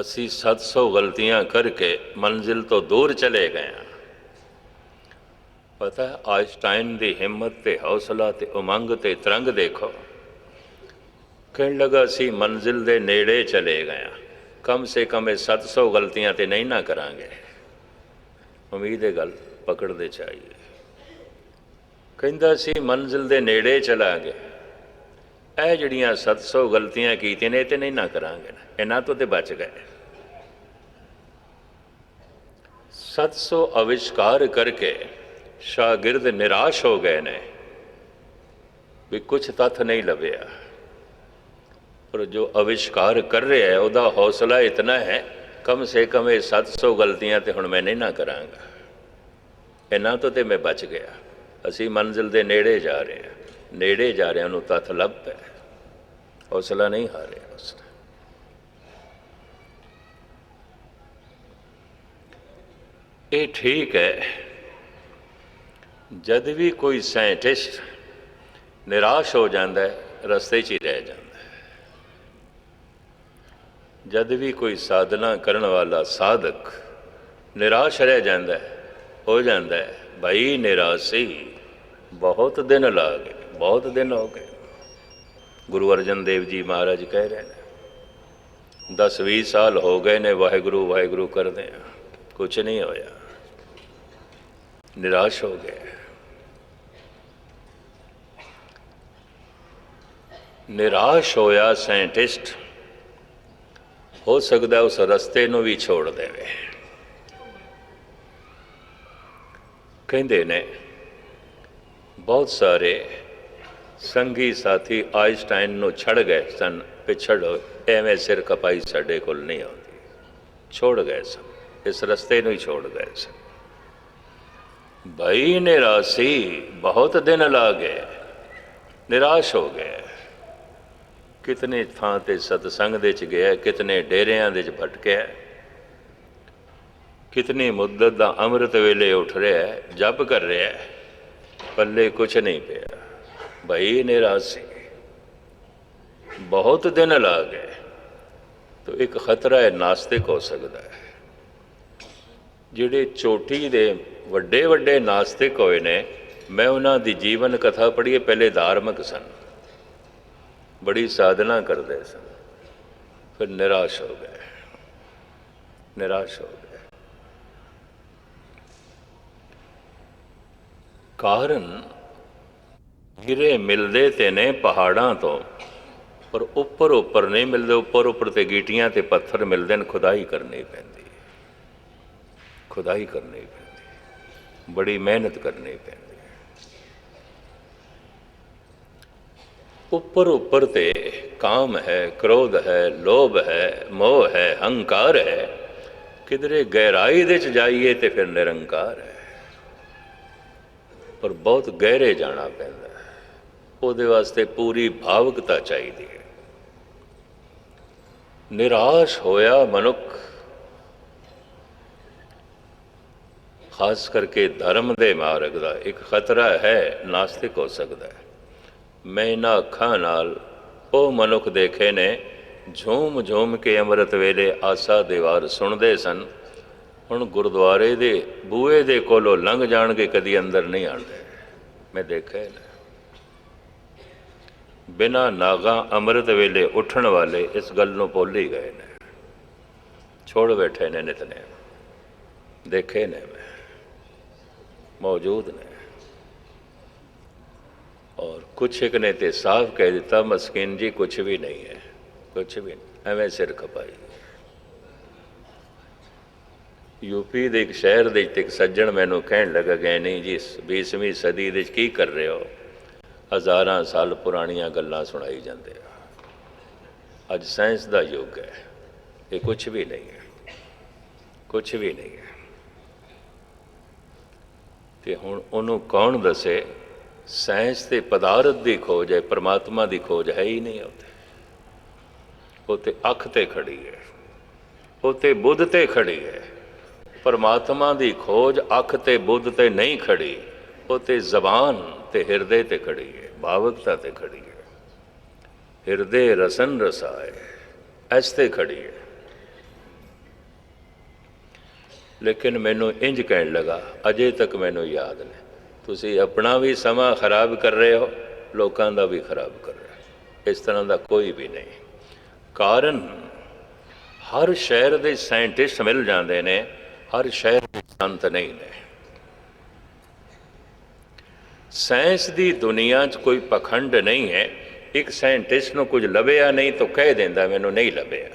ਅਸੀਂ 700 ਗਲਤੀਆਂ ਕਰਕੇ ਮੰਜ਼ਿਲ ਤੋਂ ਦੂਰ ਚਲੇ ਗਏ ਹਾਂ। ਪਤਾ ਹੈ ਆਇਨਸਟਾਈਨ ਦੀ ਹਿੰਮਤ ਤੇ ਹੌਸਲਾ ਤੇ ਉਮੰਗ ਤੇ ਤਰੰਗ ਦੇਖੋ। ਕਹਿਣ ਲੱਗਾ, ਅਸੀਂ ਮੰਜ਼ਿਲ ਦੇ ਨੇੜੇ ਚਲੇ ਗਏ ਹਾਂ। ਕਮ ਸੇ ਕਮ ਇਹ 700 ਗਲਤੀਆਂ ਤੇ ਨਹੀਂ ਨਾ ਕਰਾਂਗੇ। ਉਮੀਦ ਹੈ, ਗੱਲ ਪਕੜਦੇ ਚਾਹੀਏ। ਕਹਿੰਦਾ ਸੀ ਮੰਜ਼ਿਲ ਦੇ ਨੇੜੇ ਚਲਾ ਗਿਆ ਇਹ ਜਿਹੜੀਆਂ 700 ਗਲਤੀਆਂ ਕੀਤੀਆਂ ਨੇ, ਇਹ ਤੇ ਨਹੀਂ ਨਾ ਕਰਾਂਗੇ ਇਹਨਾਂ ਤੋਂ ਤੇ ਬਚ ਗਏ। 700 ਅਵਿਸ਼ਕਾਰ ਕਰਕੇ ਸ਼ਾਗਿਰਦ ਨਿਰਾਸ਼ ਹੋ ਗਏ ਨੇ ਵੀ ਕੁਝ ਤੱਥ ਨਹੀਂ ਲੱਭਿਆ। ਪਰ ਜੋ ਅਵਿਸ਼ਕਾਰ ਕਰ ਰਿਹਾ ਹੈ, ਉਹਦਾ ਹੌਸਲਾ ਇਤਨਾ ਹੈ, ਕਮ ਸੇ ਕਮ ਇਹ 700 ਗਲਤੀਆਂ ਤੇ ਹੁਣ ਮੈਂ ਨਹੀਂ ਨਾ ਕਰਾਂਗਾ। ਇਹਨਾਂ ਤੋਂ ਤੇ ਮੈਂ ਬਚ ਗਿਆ। ਅਸੀਂ ਮੰਜ਼ਿਲ ਦੇ ਨੇੜੇ ਜਾ ਰਹੇ ਹਾਂ। ਨੇੜੇ ਜਾ ਰਹੇ ਹਾਂ ਨੂੰ ਤੱਥ ਲੱਭ ਪਿਆ ਹੌਸਲਾ ਨਹੀਂ ਹਾਰਿਆ ਉਸਨੇ। ਇਹ ਠੀਕ ਹੈ, ਜਦ ਵੀ ਕੋਈ ਸਾਇੰਟਿਸਟ ਨਿਰਾਸ਼ ਹੋ ਜਾਂਦਾ ਹੈ, ਰਸਤੇ 'ਚ ਹੀ ਰਹਿ ਜਾਂਦਾ ਹੈ। ਜਦ ਵੀ ਕੋਈ ਸਾਧਨਾ ਕਰਨ ਵਾਲਾ ਸਾਧਕ ਨਿਰਾਸ਼ ਰਹਿ ਜਾਂਦਾ ਹੈ, ਹੋ ਜਾਂਦਾ ਹੈ, ਭਾਈ ਨਿਰਾਸ਼ੀ ਬਹੁਤ ਦਿਨ ਲਾ ਗਏ, ਬਹੁਤ ਦਿਨ ਹੋ ਗਏ। ਗੁਰੂ ਅਰਜਨ ਦੇਵ ਜੀ ਮਹਾਰਾਜ ਕਹਿ ਰਹੇ ਨੇ 10 20 ਸਾਲ ਹੋ ਗਏ ਨੇ ਵਾਹਿਗੁਰੂ ਵਾਹਿਗੁਰੂ ਕਰਦੇ ਆ ਕੁਝ ਨਹੀਂ ਹੋਇਆ। ਨਿਰਾਸ਼ ਹੋ ਗਏ। ਨਿਰਾਸ਼ ਹੋਇਆ ਸਾਇੰਟਿਸਟ, ਹੋ ਸਕਦਾ ਉਸ ਰਸਤੇ ਨੂੰ ਵੀ ਛੋੜ ਦੇਵੇ। ਕਹਿੰਦੇ ਨੇ, ਬਹੁਤ ਸਾਰੇ ਸੰਗੀ ਸਾਥੀ ਆਇਨਸਟਾਈਨ ਨੂੰ ਛੱਡ ਗਏ ਸਨ, ਪਿਛੜ ਐਵੇਂ ਸਿਰ ਕਪਾਈ ਸਾਡੇ ਕੋਲ ਨਹੀਂ ਆਉਂਦੀ। ਛੋੜ ਗਏ ਸਨ। ਇਸ ਰਸਤੇ ਨੂੰ ਹੀ ਛੋੜ ਗਏ ਸਨ। ਭਾਈ ਨਿਰਾਸ਼ੀ ਬਹੁਤ ਦਿਨ ਲਾ ਗਏ। ਨਿਰਾਸ਼ ਹੋ ਗਏ। ਕਿਤਨੇ ਥਾਂ ਤੇ ਸਤਸੰਗ ਦੇ ਚ ਗਿਆ, ਕਿਤਨੇ ਡੇਰਿਆਂ ਦੇ ਚ ਭਟਕਿਆ। ਕਿਤਨੀ ਮੁੱਦਤ ਦਾ ਅੰਮ੍ਰਿਤ ਵੇਲੇ ਉੱਠ ਰਿਹਾ, ਜਪ ਕਰ ਰਿਹਾ। ਪੱਲੇ ਕੁਛ ਨਹੀਂ ਪਿਆ। ਭਾਈ ਨਿਰਾਸ਼ੀ। ਬਹੁਤ ਦਿਨ ਲਾ ਗਏ, ਤਾਂ ਇੱਕ ਖਤਰਾ ਹੈ ਨਾਸਤਿਕ ਹੋ ਸਕਦਾ ਹੈ। ਜਿਹੜੇ ਚੋਟੀ ਦੇ ਵੱਡੇ ਵੱਡੇ ਨਾਸਤਿਕ ਹੋਏ ਨੇ, ਮੈਂ ਉਹਨਾਂ ਦੀ ਜੀਵਨ ਕਥਾ ਪੜ੍ਹੀਏ, ਪਹਿਲੇ ਧਾਰਮਿਕ ਸਨ। ਬੜੀ ਸਾਧਨਾ ਕਰਦੇ ਸਨ। ਫਿਰ ਨਿਰਾਸ਼ ਹੋ ਗਏ। ਨਿਰਾਸ਼ ਹੋ ਗਏ। ਕਾਰਨ ਹੀਰੇ ਮਿਲਦੇ ਤੇ ਨੇ ਪਹਾੜਾਂ ਤੋਂ, ਪਰ ਉੱਪਰ ਉੱਪਰ ਨਹੀਂ ਮਿਲਦੇ, ਉੱਪਰ ਉੱਪਰ ਤੇ ਗੀਟੀਆਂ ਤੇ ਪੱਥਰ ਮਿਲਦੇ ਨੇ, ਖੁਦਾਈ ਕਰਨੀ ਪੈਂਦੀ ਖੁਦਾਈ ਕਰਨੀ ਪੈਂਦੀ ਬੜੀ ਮਿਹਨਤ ਕਰਨੀ ਪੈਂਦੀ ਉੱਪਰ ਉੱਪਰ ਤੇ ਕਾਮ ਹੈ, ਕ੍ਰੋਧ ਹੈ, ਲੋਭ ਹੈ, ਮੋਹ ਹੈ, ਹੰਕਾਰ ਹੈ। ਕਿਧਰੇ ਗਹਿਰਾਈ ਦੇ ਚ ਜਾਈਏ ਤੇ ਫਿਰ ਨਿਰੰਕਾਰ ਹੈ। ਪਰ ਬਹੁਤ ਗਹਿਰੇ ਜਾਣਾ ਪੈਂਦਾ ਉਹਦੇ ਵਾਸਤੇ ਪੂਰੀ ਭਾਵਕਤਾ ਚਾਹੀਦੀ ਹੈ। ਨਿਰਾਸ਼ ਹੋਇਆ ਮਨੁੱਖ, ਖਾਸ ਕਰਕੇ ਧਰਮ ਦੇ ਮਾਰਗ ਦਾ ਇੱਕ ਖਤਰਾ ਹੈ, ਨਾਸਤਿਕ ਹੋ ਸਕਦਾ ਹੈ। ਮੈਂ ਇਹਨਾਂ ਅੱਖਾਂ ਨਾਲ ਉਹ ਮਨੁੱਖ ਦੇਖੇ ਨੇ ਝੂਮ ਝੂਮ ਕੇ ਅੰਮ੍ਰਿਤ ਵੇਲੇ ਆਸਾ ਦੀਵਾਰ ਸੁਣਦੇ ਸਨ। ਹੁਣ ਗੁਰਦੁਆਰੇ ਦੇ ਬੂਹੇ ਦੇ ਕੋਲੋਂ ਲੰਘ ਜਾਣਗੇ, ਕਦੀ ਅੰਦਰ ਨਹੀਂ ਆਉਂਦੇ। ਮੈਂ ਦੇਖਿਆ ਨੇ ਬਿਨਾ ਨਾਗਾ ਅੰਮ੍ਰਿਤ ਵੇਲੇ ਉੱਠਣ ਵਾਲੇ ਇਸ ਗੱਲ ਨੂੰ ਭੁੱਲ ਹੀ ਗਏ ਨੇ। ਛੋੜ ਬੈਠੇ ਨੇ ਨਿਤਨੇ ਦੇਖੇ ਨੇ ਮੈਂ। ਮੌਜੂਦ ਨੇ। ਔਰ ਕੁਛ ਇੱਕ ਨੇ ਤੇ ਸਾਫ਼ ਕਹਿ ਦਿੱਤਾ, ਮਸਕੀਨ ਜੀ, ਕੁਛ ਵੀ ਨਹੀਂ ਹੈ। ਕੁਛ ਵੀ ਨਹੀਂ। ਐਵੇਂ ਸਿਰ ਖਪਾਈ। ਯੂਪੀ ਦੇ ਇੱਕ ਸ਼ਹਿਰ ਦੇ ਇੱਕ ਸੱਜਣ ਮੈਨੂੰ ਕਹਿਣ ਲੱਗਾ ਗਏ ਨਹੀਂ ਜੀ 20ਵੀਂ ਸਦੀ ਦੇ ਵਿੱਚ ਕੀ ਕਰ ਰਹੇ ਹੋ? ਹਜ਼ਾਰਾਂ ਸਾਲ ਪੁਰਾਣੀਆਂ ਗੱਲਾਂ ਸੁਣਾਈ ਜਾਂਦੇ ਆ। ਅੱਜ ਸਾਇੰਸ ਦਾ ਯੁੱਗ ਹੈ। ਇਹ ਕੁਛ ਵੀ ਨਹੀਂ ਹੈ। ਕੁਛ ਵੀ ਨਹੀਂ ਹੈ। ਤੇ ਹੁਣ ਉਹਨੂੰ ਕੌਣ ਦੱਸੇ? ਸਾਇੰਸ ਤੇ ਪਦਾਰਥ ਦੀ ਖੋਜ ਹੈ, ਪਰਮਾਤਮਾ ਦੀ ਖੋਜ ਹੈ ਹੀ ਨਹੀਂ ਉੱਥੇ। ਉਹ ਤੇ ਅੱਖ ਤੇ ਖੜੀ ਹੈ। ਉਹ ਤੇ ਬੁੱਧ ਤੇ ਖੜੀ ਹੈ। ਪਰਮਾਤਮਾ ਦੀ ਖੋਜ ਅੱਖ ਤੇ ਬੁੱਧ ਤੇ ਨਹੀਂ ਖੜੀ। ਉਹ ਤੇ ਜ਼ਬਾਨ ਤੇ ਹਿਰਦੇ ਤੇ ਖੜੀ ਹੈ ਭਾਵਕਤਾ ਤੇ ਖੜੀ ਹੈ ਹਿਰਦੇ ਰਸਨ ਰਸਾਏ ਐਸ ਤੇ ਖੜੀ ਹੈ ਲੇਕਿਨ ਮੈਨੂੰ ਇੰਜ ਕਹਿਣ ਲਗਾ, ਅਜੇ ਤੱਕ ਮੈਨੂੰ ਯਾਦ ਨੇ। ਤੁਸੀਂ ਆਪਣਾ ਵੀ ਸਮਾਂ ਖਰਾਬ ਕਰ ਰਹੇ ਹੋ, ਲੋਕਾਂ ਦਾ ਵੀ ਖਰਾਬ ਕਰ ਰਹੇ ਹੋ। ਇਸ ਤਰ੍ਹਾਂ ਦਾ ਕੋਈ ਵੀ ਨਹੀਂ। ਕਾਰਨ, ਹਰ ਸ਼ਹਿਰ ਦੇ ਸਾਇੰਟਿਸਟ ਮਿਲ ਜਾਂਦੇ ਨੇ, ਹਰ ਸ਼ਹਿਰ ਦੇ ਸੰਤ ਨਹੀਂ ਨੇ। ਸਾਇੰਸ ਦੀ ਦੁਨੀਆ 'ਚ ਕੋਈ ਪਖੰਡ ਨਹੀਂ ਹੈ। ਇੱਕ ਸਾਇੰਟਿਸਟ ਨੂੰ ਕੁਝ ਲੱਭਿਆ ਨਹੀਂ ਤਾਂ ਕਹਿ ਦਿੰਦਾ, ਮੈਨੂੰ ਨਹੀਂ ਲੱਭਿਆ।